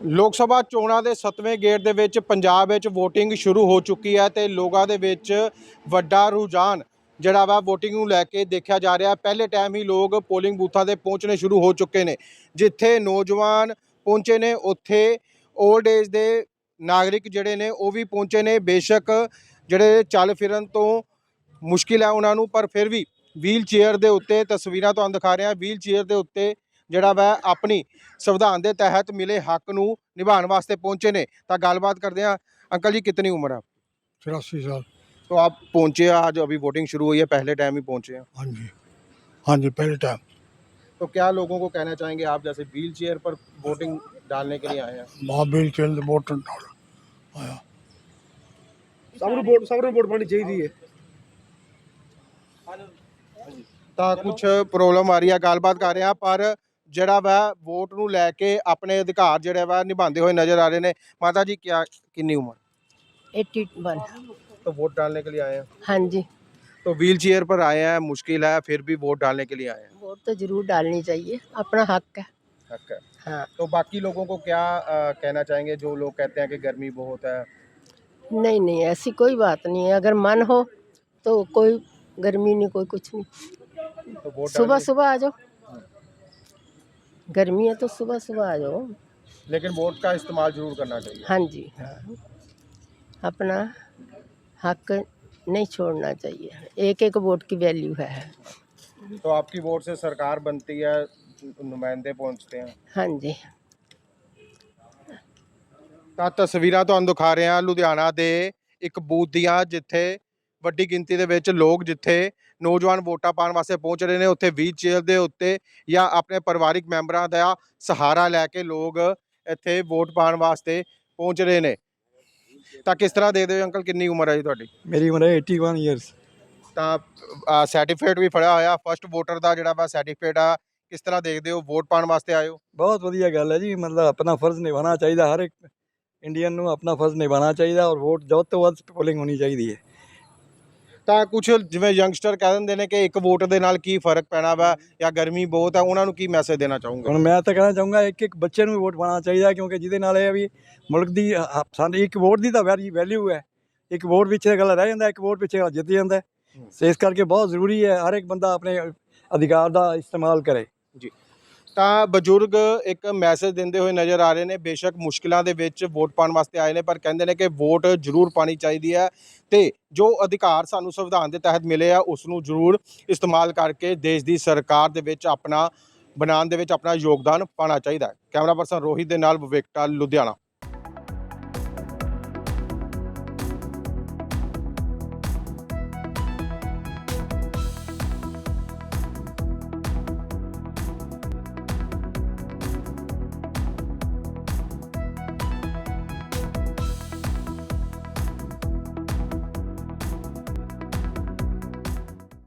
ਲੋਕ ਸਭਾ ਚੋਣਾਂ ਦੇ 7ਵੇਂ ਗੇੜ ਦੇ ਵਿੱਚ ਪੰਜਾਬ ਵਿੱਚ VOTING ਸ਼ੁਰੂ ਹੋ ਚੁੱਕੀ ਹੈ ਤੇ ਲੋਕਾਂ ਦੇ ਵਿੱਚ ਵੱਡਾ ਰੁਝਾਨ ਜਿਹੜਾ ਵਾ VOTING ਨੂੰ ਲੈ ਕੇ ਦੇਖਿਆ ਜਾ ਰਿਹਾ। ਪਹਿਲੇ ਟਾਈਮ ਹੀ ਲੋਕ ਪੋਲਿੰਗ ਬੂਥਾਂ ਤੇ ਪਹੁੰਚਣੇ ਸ਼ੁਰੂ ਹੋ ਚੁੱਕੇ ਨੇ, ਜਿੱਥੇ ਨੌਜਵਾਨ ਪਹੁੰਚੇ ਨੇ, ਉੱਥੇ 올ਡ ਏਜ ਦੇ ਨਾਗਰਿਕ ਜਿਹੜੇ ਨੇ ਉਹ ਵੀ ਪਹੁੰਚੇ ਨੇ। ਬੇਸ਼ੱਕ ਜਿਹੜੇ ਚੱਲ ਫਿਰਨ ਤੋਂ ਮੁਸ਼ਕਿਲ ਹੈ ਉਹਨਾਂ ਨੂੰ, ਪਰ ਫਿਰ ਵੀ ਵੀਲ ਚੇਅਰ ਦੇ ਉੱਤੇ ਤਸਵੀਰਾਂ ਤੁਹਾਨੂੰ ਦਿਖਾ ਰਿਹਾ। ਵੀਲ ਚੇਅਰ ਦੇ ਉੱਤੇ ਜਿਹੜਾ ਵਾ ਆਪਣੀ ਸੰਵਿਧਾਨ ਦੇ ਤਹਿਤ ਮਿਲੇ ਹੱਕ ਨੂੰ ਨਿਭਾਉਣ ਵਾਸਤੇ ਪਹੁੰਚੇ ਨੇ ਤਾਂ ਗੱਲਬਾਤ ਕਰਦੇ हैं अंकल जी कितनी उम्र है तिरासी साल तो आप पहुंचे आज अभी वोटिंग शुरू हुई है पहले टाइम ही पहुंचे हैं हाँ जी हाँ जी पहले टाइम तो क्या लोगों को कहना चाहेंगे आप जैसे व्हील चेयर पर वोटिंग डालने के लिए आए हैं महाबीर चल वोट डाल आया ਸਭ ਨੂੰ ਵੋਟ ਸਭ ਨੂੰ ਵੋਟ ਪਾਣੀ ਚਾਹੀਦੀ ਹੈ ਤਾਂ ਕੁਝ ਪ੍ਰੋਬਲਮ ਆ ਰਹੀ ਹੈ ਗੱਲਬਾਤ ਕਰ ਰਹੇ ਹਾਂ ਪਰ ਜਿਹੜਾ ਵਾ ਵੋਟ ਨੂੰ ਲੈ ਕੇ ਆਪਣੇ ਅਧਿਕਾਰ ਜਿਹੜੇ ਵਾ ਨਿਭਾਉਂਦੇ ਹੋਏ ਨਜ਼ਰ ਆ ਰਹੇ ਨੇ ਮਾਤਾ ਜੀ ਕੀ ਕਿੰਨੀ ਉਮਰ 81 तो वोट डालने के लिए आए हैं हाँ जी तो व्हील चेयर पर आए हैं मुश्किल है फिर भी वोट डालने के लिए आए हैं वोट तो जरूर डालनी चाहिए अपना हक है हक है हाँ तो बाकी लोगों को क्या अ, कहना चाहेंगे जो लोग कहते हैं कि गर्मी बहुत है नहीं नहीं ऐसी कोई बात नहीं है अगर मन हो तो कोई गर्मी नहीं कोई कुछ नहीं तो वोट सुबह डालने- सुबह आ जाओ गर्मी है तो सुबह सुबह आ जाओ लेकिन वोट का इस्तेमाल जरूर करना चाहिए हाँ जी हाँ अपना हक नहीं छोड़ना चाहिए एक एक वोट की वैल्यू है तो आपकी वोट से सरकार बनती है नुमाइंदे पहुंचते हैं हाँ जी ਤਾਂ ਤਸਵੀਰਾਂ ਤੁਹਾਨੂੰ ਦਿਖਾ ਰਹੇ ਹਾਂ ਲੁਧਿਆਣਾ ਦੇ ਇੱਕ ਬੂਥ ਦੀਆਂ ਜਿੱਥੇ ਵੱਡੀ ਗਿਣਤੀ ਦੇ ਵਿੱਚ ਲੋਕ ਜਿੱਥੇ ਨੌਜਵਾਨ ਵੋਟਾਂ ਪਾਉਣ ਵਾਸਤੇ ਪਹੁੰਚ ਰਹੇ ਨੇ ਉੱਥੇ ਵੀਲ ਚੇਅਰ ਦੇ ਉੱਤੇ ਜਾਂ ਆਪਣੇ ਪਰਿਵਾਰਿਕ ਮੈਂਬਰਾਂ ਦਾ ਸਹਾਰਾ ਲੈ ਕੇ ਲੋਕ ਇੱਥੇ ਵੋਟ ਪਾਉਣ ਵਾਸਤੇ ਪਹੁੰਚ ਰਹੇ ਨੇ। ਤਾਂ ਕਿਸ ਤਰ੍ਹਾਂ ਦੇ ਦਿਓ ਅੰਕਲ ਕਿੰਨੀ ਉਮਰ ਹੈ ਜੀ ਤੁਹਾਡੀ? ਮੇਰੀ ਉਮਰ ਹੈ 81 ਇਅਰਸ ਤਾਂ ਸਰਟੀਫਿਕੇਟ ਵੀ ਫੜਿਆ ਹੋਇਆ ਫਸਟ ਵੋਟਰ ਦਾ ਜਿਹੜਾ ਵਾ ਸਰਟੀਫਿਕੇਟ ਆ ਕਿਸ ਤਰ੍ਹਾਂ ਦੇਖਦੇ ਹੋ ਵੋਟ ਪਾਉਣ ਵਾਸਤੇ ਆਏ ਹੋ? ਬਹੁਤ ਵਧੀਆ ਗੱਲ ਹੈ ਜੀ ਮਤਲਬ ਆਪਣਾ ਫਰਜ਼ ਨਿਭਾਉਣਾ ਚਾਹੀਦਾ ਹਰ ਇੱਕ ਇੰਡੀਅਨ ਨੂੰ ਆਪਣਾ ਫਰਜ਼ ਨਿਭਾਉਣਾ ਚਾਹੀਦਾ ਔਰ ਵੋਟ ਜਦ ਤੋਂ ਵੱਧ ਪੋਲਿੰਗ ਹੋਣੀ ਚਾਹੀਦੀ ਹੈ। ਤਾਂ ਕੁਝ ਜਿਵੇਂ ਯੰਗਸਟਰ ਕਹਿ ਦਿੰਦੇ ਨੇ ਕਿ ਇੱਕ ਵੋਟ ਦੇ ਨਾਲ ਕੀ ਫ਼ਰਕ ਪੈਣਾ ਵਾ ਜਾਂ ਗਰਮੀ ਬਹੁਤ ਹੈ ਉਹਨਾਂ ਨੂੰ ਕੀ ਮੈਸੇਜ ਦੇਣਾ ਚਾਹੋਗੇ? ਹੁਣ ਮੈਂ ਤਾਂ ਕਹਿਣਾ ਚਾਹੂੰਗਾ ਇੱਕ ਇੱਕ ਬੱਚੇ ਨੂੰ ਵੀ ਵੋਟ ਪਾਉਣਾ ਚਾਹੀਦਾ ਕਿਉਂਕਿ ਜਿਹਦੇ ਨਾਲ ਇਹ ਵੀ ਮੁਲਕ ਦੀ ਅ, ਸਾਨੂੰ ਇੱਕ ਵੋਟ ਦੀ ਤਾਂ ਵੈਰੀ ਵੈਲਿਊ ਹੈ। ਇੱਕ ਵੋਟ ਪਿੱਛੇ ਗੱਲ ਰਹਿ ਜਾਂਦਾ ਇੱਕ ਵੋਟ ਪਿੱਛੇ ਜਿੱਤ ਜਾਂਦਾ ਹੈ। ਸੋ ਇਸ ਕਰਕੇ ਬਹੁਤ ਜ਼ਰੂਰੀ ਹੈ ਹਰ ਇੱਕ ਬੰਦਾ ਆਪਣੇ ਅਧਿਕਾਰ ਦਾ ਇਸਤੇਮਾਲ ਕਰੇ। ਤਾਂ ਬਜ਼ੁਰਗ ਇੱਕ ਮੈਸੇਜ ਦਿੰਦੇ ਹੋਏ ਨਜ਼ਰ ਆ ਰਹੇ ਨੇ, ਬੇਸ਼ੱਕ ਮੁਸ਼ਕਿਲਾਂ ਦੇ ਵਿੱਚ ਵੋਟ ਪਾਉਣ ਵਾਸਤੇ ਆਏ ਨੇ, ਪਰ ਕਹਿੰਦੇ ਨੇ ਕਿ ਵੋਟ ਜ਼ਰੂਰ ਪਾਣੀ ਚਾਹੀਦੀ ਹੈ ਤੇ ਜੋ ਅਧਿਕਾਰ ਸਾਨੂੰ ਸੰਵਿਧਾਨ ਦੇ ਤਹਿਤ ਮਿਲੇ ਆ ਉਸ ਨੂੰ ਜ਼ਰੂਰ ਇਸਤੇਮਾਲ ਕਰਕੇ ਦੇਸ਼ ਦੀ ਸਰਕਾਰ ਦੇ ਵਿੱਚ ਆਪਣਾ, ਬਣਾਉਣ ਦੇ ਵਿੱਚ ਆਪਣਾ ਯੋਗਦਾਨ ਪਾਉਣਾ ਚਾਹੀਦਾ ਹੈ। ਕੈਮਰਾ ਪਰਸਨ ਰੋਹਿਤ ਦੇ ਨਾਲ ਵਿਵੇਕਟਾ ਲੁਧਿਆਣਾ।